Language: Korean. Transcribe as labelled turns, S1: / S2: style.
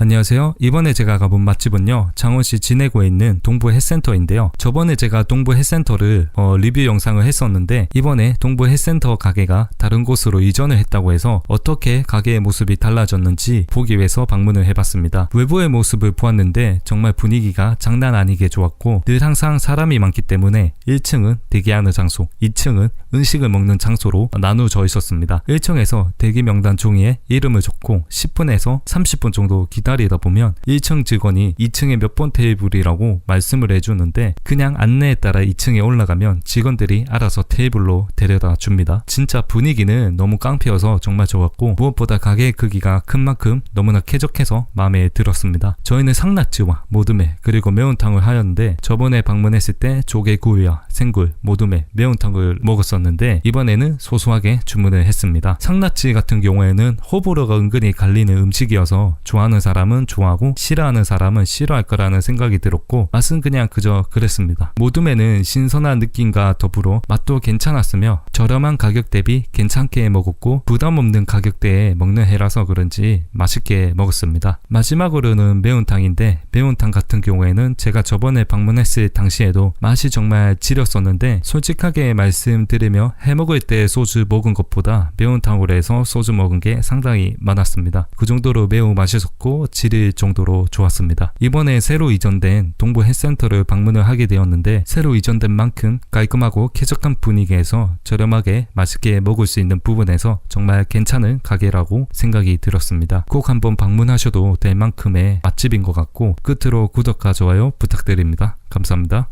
S1: 안녕하세요. 이번에 제가 가본 맛집은요. 창원시 진해구에 있는 동부 햇센터인데요. 저번에 제가 동부 햇센터를 어, 리뷰 영상을 했었는데 이번에 동부 햇센터 가게가 다른 곳으로 이전을 했다고 해서 어떻게 가게의 모습이 달라졌는지 보기 위해서 방문을 해봤습니다. 외부의 모습을 보았는데 정말 분위기가 장난 아니게 좋았고 늘 항상 사람이 많기 때문에 1층은 대기하는 장소, 2층은 음식을 먹는 장소로 나누어져 있었습니다. 1층에서 대기 명단 종이에 이름을 적고 10분에서 30분 정도 기다 리다 보면 1층 직원이 2층에 몇 번 테이블이라고 말씀을 해주는데 그냥 안내에 따라 2층에 올라가면 직원들이 알아서 테이블로 데려다 줍니다. 진짜 분위기는 너무 깡패여서 정말 좋았고 무엇보다 가게의 크기가 큰 만큼 너무나 쾌적해서 마음에 들었습니다. 저희는 상낙지와 모둠에 그리고 매운탕을 하였는데 저번에 방문했을 때 조개구이와 생굴, 모둠에 매운탕을 먹었었는데 이번에는 소소하게 주문을 했습니다. 상낙지 같은 경우에는 호불호가 은근히 갈리는 음식이어서 좋아하는 사람 은 좋아하고 싫어하는 사람은 싫어할 거라는 생각이 들었고 맛은 그냥 그저 그랬습니다. 모둠에는 신선한 느낌과 더불어 맛도 괜찮았으며 저렴한 가격 대비 괜찮게 먹었고 부담 없는 가격대에 먹는 해라서 그런지 맛있게 먹었습니다. 마지막으로는 매운탕인데 매운탕 같은 경우에는 제가 저번에 방문했을 당시에도 맛이 정말 지렸었는데 솔직하게 말씀드리며 해먹을 때 소주 먹은 것보다 매운탕으로 해서 소주 먹은 게 상당히 많았습니다. 그 정도로 매우 맛있었고 질일 정도로 좋았습니다. 이번에 새로 이전된 동부 햇센터를 방문을 하게 되었는데 새로 이전된 만큼 깔끔하고 쾌적한 분위기에서 저렴하게 맛있게 먹을 수 있는 부분에서 정말 괜찮은 가게라고 생각이 들었습니다. 꼭 한번 방문하셔도 될 만큼의 맛집인 것 같고 끝으로 구독과 좋아요 부탁드립니다. 감사합니다.